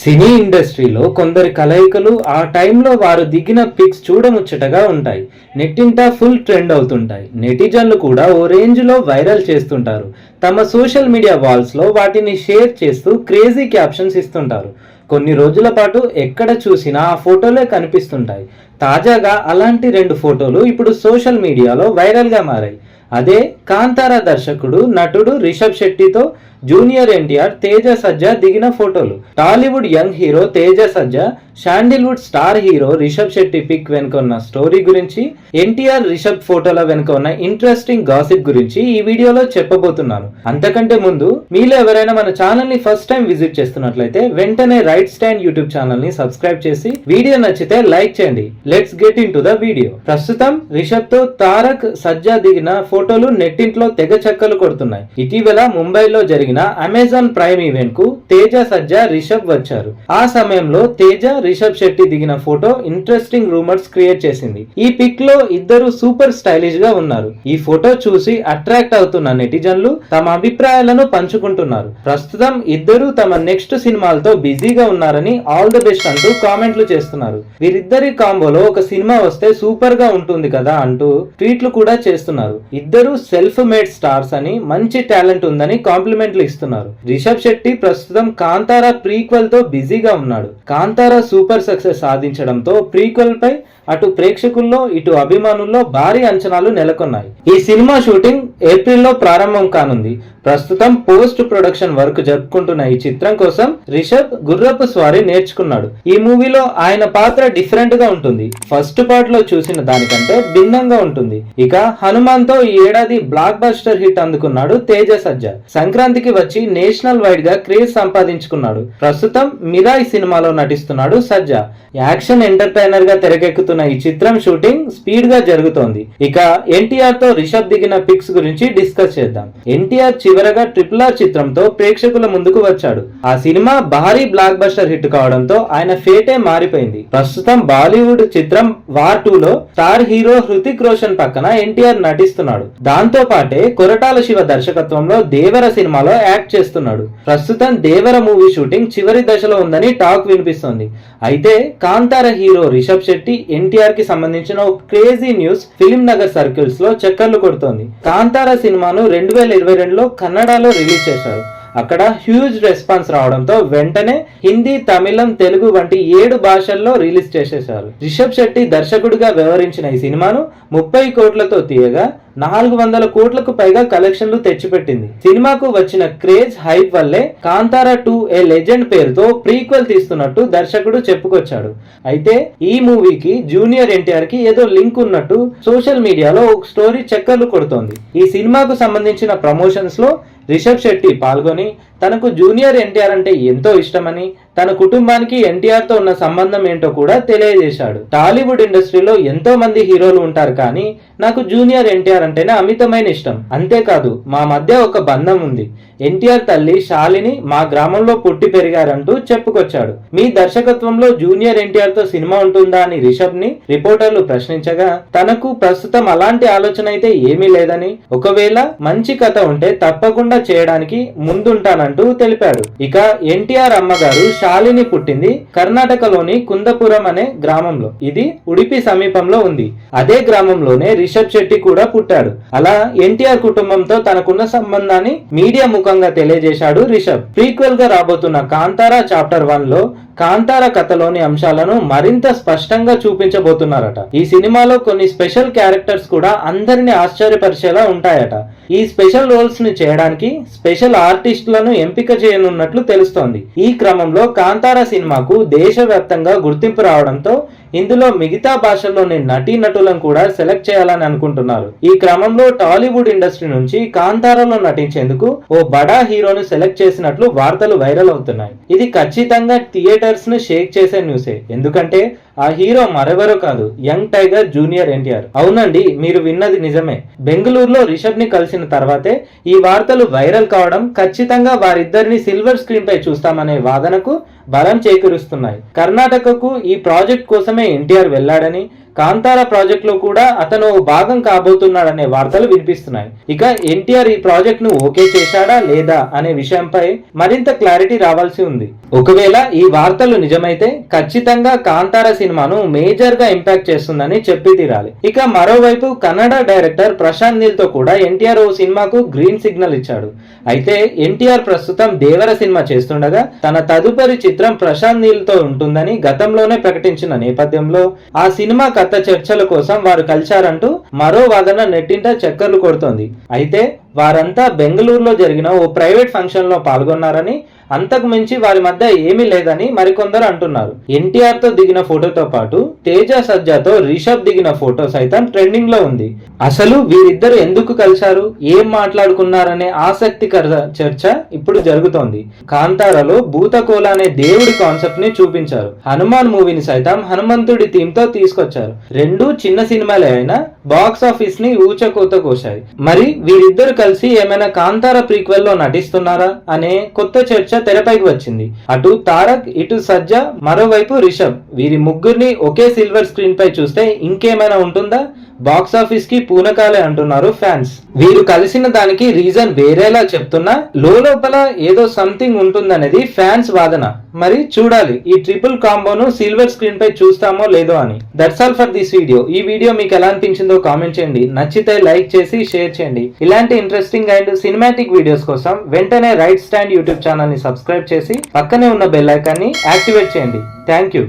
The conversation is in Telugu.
సినీ ఇండస్ట్రీలో కొందరి కలయికలు ఆ టైంలో వారు దిగిన పిక్స్ చూడముచ్చటగా ఉంటాయి. నెట్టింటా ఫుల్ ట్రెండ్ అవుతుంటాయి. నెటిజన్లు కూడా ఓ రేంజ్లో వైరల్ చేస్తుంటారు. తమ సోషల్ మీడియా వాల్స్లో వాటిని షేర్ చేస్తూ క్రేజీ క్యాప్షన్స్ ఇస్తుంటారు. కొన్ని రోజుల పాటు ఎక్కడ చూసినా ఆ ఫోటోలే కనిపిస్తుంటాయి. తాజాగా అలాంటి రెండు ఫోటోలు ఇప్పుడు సోషల్ మీడియాలో వైరల్గా మారాయి. అదే కాంతారా దర్శకుడు నటుడు రిషబ్ శెట్టితో జూనియర్ ఎన్టీఆర్ తేజ సజ్జా దిగిన photos. Tollywood young hero Teja Sajja Sandalwood star hero Rishab Shetty pic వెనుక ఉన్న స్టోరీ గురించి ఎన్టీఆర్ రిషబ్ ఫోటోల వెనుక ఉన్న ఇంట్రెస్టింగ్ గాసిప్ గురించి ఈ వీడియోలో చెప్పబోతున్నాను అంతకంటే ముందు మీలో ఎవరైనా మన ఛానల్ని ఫస్ట్ టైం విజిట్ చేస్తున్నట్లయితే వెంటనే రైట్ స్టాండ్ యూట్యూబ్ ఛానల్ని సబ్స్క్రైబ్ చేసి వీడియో నచ్చితే లైక్ చేయండి. Let's get in to the video. ప్రస్తుతం రిషబ్తో తారక్ సజ్జా దిగిన ఫోటోలు నెట్టింట్లో తెగ చక్కలు కొడుతున్నాయి. ఇటీవల ముంబైలో జరిగిన అమెజాన్ ప్రైమ్ ఈవెంట్కు తేజ సజ్జా రిషబ్ వచ్చారు. ఆ సమయంలో తేజ రిషబ్ శెట్టి దిగిన ఫోటో ఇంట్రెస్టింగ్ రూమర్స్ క్రియేట్ చేసింది. ఈ పిక్లో ఇద్దరు సూపర్ స్టైలిష్గా ఉన్నారు. ఈ ఫోటో చూసి అట్రాక్ట్ అవుతున్న నెటిజన్లు తమ అభిప్రాయాలను పంచుకుంటున్నారు. ప్రస్తుతం ఇద్దరు తమ నెక్స్ట్ సినిమాలతో బిజీగా ఉన్నారని ఆల్ ద బెస్ట్ అంటూ కామెంట్లు చేస్తున్నారు. వీరిద్దరి కాంబోలో ఒక సినిమా వస్తే సూపర్గా ఉంటుంది కదా అంటూ ట్వీట్లు కూడా చేస్తున్నారు. ఇద్దరు సెల్ఫ్ మేడ్ స్టార్స్ అని మంచి టాలెంట్ ఉందని కాంప్లిమెంట్లు ఇస్తున్నారు. రిషబ్ శెట్టి ప్రస్తుతం కాంతారా ప్రీక్వెల్తో బిజీగా ఉన్నాడు. కాంతారా సూపర్ సక్సెస్ సాధించడంతో ప్రీక్వెల్ పై అటు ప్రేక్షకుల్లో ఇటు అభిమానుల్లో భారీ అంచనాలు నెలకొన్నాయి. ఈ సినిమా షూటింగ్ ఏప్రిల్లో ప్రారంభం కానుంది. ప్రస్తుతం పోస్ట్ ప్రొడక్షన్ వర్క్ జరుపుకుంటున్న ఈ చిత్రం కోసం రిషబ్ గుర్రపు స్వారీ నేర్చుకున్నాడు. ఈ మూవీలో ఆయన పాత్ర డిఫరెంట్గా ఉంటుంది. ఫస్ట్ పార్ట్లో చూసిన దానికంటే భిన్నంగా ఉంటుంది. ఇక హనుమాన్తో ఈ ఏడాది బ్లాక్ బస్టర్ హిట్ అందుకున్నాడు తేజ సజ్జ. సంక్రాంతికి వచ్చి నేషనల్ వైడ్గా క్రేజ్ సంపాదించుకున్నాడు. ప్రస్తుతం మిరాయ్ సినిమాలో నటిస్తున్నాడు సజ్జా. యాక్షన్ ఎంటర్టైనర్గా తెరకెక్కుతున్న ఈ చిత్రం షూటింగ్ స్పీడ్గా జరుగుతోంది. ఇక ఎన్టీఆర్తో రిషబ్ దిగిన పిక్స్ గురించి డిస్కస్ చేద్దాం. ఎన్టీఆర్ చివరగా ట్రిపుల్ ఆర్ చిత్రంతో ప్రేక్షకుల ముందుకు వచ్చాడు. ఆ సినిమా భారీ బ్లాక్ బస్టర్ హిట్ కావడంతో ఆయన ఫేటే మారిపోయింది. ప్రస్తుతం బాలీవుడ్ చిత్రం వార్ టూ లో స్టార్ హీరో హృతిక్ రోషన్ పక్కన ఎన్టీఆర్ నటిస్తున్నాడు. దాంతో పాటే కొరటాల శివ దర్శకత్వంలో దేవర సినిమాలో యాక్ట్ చేస్తున్నాడు. ప్రస్తుతం దేవర మూవీ షూటింగ్ చివరి దశలో ఉందని టాక్ వినిపిస్తోంది. అయితే కాంతార హీరో రిషబ్ శెట్టి ఎన్టీఆర్కి సంబంధించిన ఒక క్రేజీ న్యూస్ ఫిలిం నగర్ సర్కిల్స్లో చక్కర్లు కొడుతోంది. కాంతార సినిమాను రెండు వేల ఇరవై రెండులో కన్నడలో రిలీజ్ చేశారు. అక్కడ హ్యూజ్ రెస్పాన్స్ రావడంతో వెంటనే హిందీ తమిళం తెలుగు వంటి ఏడు భాషల్లో రిలీజ్ చేసేశారు. రిషబ్ శెట్టి దర్శకుడిగా వ్యవహరించిన ఈ సినిమాను ముప్పై కోట్లతో తీయగా నాలుగు వందల కోట్లకు పైగా కలెక్షన్లు తెచ్చిపెట్టింది. సినిమాకు వచ్చిన క్రేజ్ హైప్ వల్లే కాంతారా టూ ఏ లెజెండ్ పేరుతో ప్రీక్వెల్ తీస్తున్నట్టు దర్శకుడు చెప్పుకొచ్చాడు. అయితే ఈ మూవీకి జూనియర్ ఎన్టీఆర్కి ఏదో లింక్ ఉన్నట్టు సోషల్ మీడియాలో ఒక స్టోరీ చక్కర్లు కొడుతోంది. ఈ సినిమాకు సంబంధించిన ప్రమోషన్స్లో రిషబ్ శెట్టి పాల్గొని తనకు జూనియర్ ఎన్టీఆర్ అంటే ఎంతో ఇష్టమని తన కుటుంబానికి ఎన్టీఆర్తో ఉన్న సంబంధం ఏంటో కూడా తెలియజేశాడు. టాలీవుడ్ ఇండస్ట్రీలో ఎంతో మంది హీరోలు ఉంటారు కానీ నాకు జూనియర్ ఎన్టీఆర్ అంటేనే అమితమైన ఇష్టం. అంతేకాదు మా మధ్య ఒక బంధం ఉంది. ఎన్టీఆర్ తల్లి శాలిని మా గ్రామంలో పుట్టి పెరిగారంటూ చెప్పుకొచ్చాడు. మీ దర్శకత్వంలో జూనియర్ ఎన్టీఆర్తో సినిమా ఉంటుందా అని రిషబ్ని రిపోర్టర్లు ప్రశ్నించగా తనకు ప్రస్తుతం అలాంటి ఆలోచన అయితే ఏమీ లేదని ఒకవేళ మంచి కథ ఉంటే తప్పకుండా చేయడానికి ముందుంటానంటూ తెలిపాడు. ఇక ఎన్టీఆర్ అమ్మగారు శాలిని పుట్టింది కర్ణాటకలోని కుందపురం అనే గ్రామంలో. ఇది ఉడిపి సమీపంలో ఉంది. అదే గ్రామంలోనే రిషబ్ శెట్టి కూడా పుట్టాడు. అలా ఎన్టీఆర్ కుటుంబంతో తనకున్న సంబంధాన్ని మీడియా ముఖంగా తెలియజేశాడు రిషబ్. ప్రీక్వెల్గా రాబోతున్న కాంతారా చాప్టర్ వన్లో కాంతార కథలోని అంశాలను మరింత స్పష్టంగా చూపించబోతున్నారట. ఈ సినిమాలో కొన్ని స్పెషల్ క్యారెక్టర్స్ కూడా అందరిని ఆశ్చర్యపరిచేలా ఉంటాయట. ఈ స్పెషల్ రోల్స్ని చేయడానికి స్పెషల్ ఆర్టిస్టులను ఎంపిక చేయనున్నట్లు తెలుస్తోంది. ఈ క్రమంలో కాంతార సినిమాకు దేశవ్యాప్తంగా గుర్తింపు రావడంతో ఇందులో మిగతా భాషల్లోని నటీనటులను కూడా సెలెక్ట్ చేయాలని అనుకుంటున్నారు. ఈ క్రమంలో టాలీవుడ్ ఇండస్ట్రీ నుంచి కాంతారాలో నటించేందుకు ఓ బడా హీరోను సెలెక్ట్ చేసినట్లు వార్తలు వైరల్ అవుతున్నాయి. ఇది ఖచ్చితంగా థియేటర్స్ను షేక్ చేసే న్యూసే. ఎందుకంటే ఆ హీరో మరెవరో కాదు యంగ్ టైగర్ జూనియర్ ఎన్టీఆర్. అవునండి మీరు విన్నది నిజమే. బెంగళూరులో రిషబ్ని కలిసిన తర్వాతే ఈ వార్తలు వైరల్ కావడం ఖచ్చితంగా వారిద్దరిని సిల్వర్ స్క్రీన్ పై చూస్తామనే వాదనకు బలం చేకూరుస్తున్నాయి. కర్ణాటకకు ఈ ప్రాజెక్ట్ కోసమే ఎన్టీఆర్ వెళ్ళాడని కాంతార ప్రాజెక్ట్లో కూడా అతను భాగం కాబోతున్నాడనే వార్తలు వినిపిస్తున్నాయి. ఇక ఎన్టీఆర్ ఈ ప్రాజెక్ట్ను ఓకే చేశాడా లేదా అనే విషయంపై మరింత క్లారిటీ రావాల్సి ఉంది. ఒకవేళ ఈ వార్తలు నిజమైతే ఖచ్చితంగా కాంతార సినిమాను మేజర్గా ఇంపాక్ట్ చేస్తుందని చెప్పి తీరాలి. ఇక మరోవైపు కన్నడ డైరెక్టర్ ప్రశాంత్ నీల్తో కూడా ఎన్టీఆర్ ఓ సినిమాకు గ్రీన్ సిగ్నల్ ఇచ్చాడు. అయితే ఎన్టీఆర్ ప్రస్తుతం దేవర సినిమా చేస్తుండగా తన తదుపరి చిత్రం ప్రశాంత్ నీల్తో ఉంటుందని గతంలోనే ప్రకటించిన నేపథ్యంలో ఆ సినిమా కథ చర్చల కోసం వారు కలిశారంటూ మరో వాదన నెట్టింట చక్కర్లు కొడుతోంది. అయితే వారంతా బెంగళూరులో జరిగిన ఓ ప్రైవేట్ ఫంక్షన్లో పాల్గొన్నారని అంతకు మించి వారి మధ్య ఏమీ లేదని మరికొందరు అంటున్నారు. ఎన్టీఆర్తో దిగిన ఫోటోతో పాటు తేజ సజ్జాతో రిషబ్ దిగిన ఫోటో సైతం ట్రెండింగ్లో ఉంది. అసలు వీరిద్దరు ఎందుకు కలిశారు? ఏం మాట్లాడుకున్నారనే ఆసక్తికర చర్చ ఇప్పుడు జరుగుతోంది. కాంతారలో భూతకోల అనే దేవుడి కాన్సెప్ట్ని చూపించారు. హనుమాన్ మూవీని సైతం హనుమంతుడి థీమ్తో తీసుకొచ్చారు. రెండు చిన్న సినిమాలే అయినా బాక్స్ ఆఫీస్ని ఊచకోత కోశాయి. మరి వీరిద్దరు కలిసి ఏమైనా కాంతార ప్రీక్వెల్లో నటిస్తున్నారా అనే కొత్త చర్చ తెరపైకి వచ్చింది. అటు తారక్ ఇటు సజ్జ మరోవైపు రిషబ్. వీరి ముగ్గురిని ఒకే సిల్వర్ స్క్రీన్ పై చూస్తే ఇంకేమైనా ఉంటుందా? బాక్స్ ఆఫీస్కి పూనకాలే అంటున్నారు ఫ్యాన్స్. వీరు కలిసిన దానికి రీజన్ వేరేలా చెప్తున్నా లోపల ఏదో సంథింగ్ ఉంటుందనేది ఫ్యాన్స్ వాదన. మరి చూడాలి ఈ ట్రిపుల్ కాంబోను సిల్వర్ స్క్రీన్ పై చూస్తామో లేదో అని. That's all for this video. ఈ వీడియో మీకు ఎలా అనిపించిందో కామెంట్ చేయండి. నచ్చితే లైక్ చేసి షేర్ చేయండి. ఇలాంటి ఇంట్రెస్టింగ్ అండ్ సినిమాటిక్ వీడియోస్ కోసం వెంటనే రైట్ స్టాండ్ యూట్యూబ్ ఛానల్ని సబ్స్క్రైబ్ చేసి పక్కనే ఉన్న బెల్ ఐకాన్ని యాక్టివేట్ చేయండి. Thank you.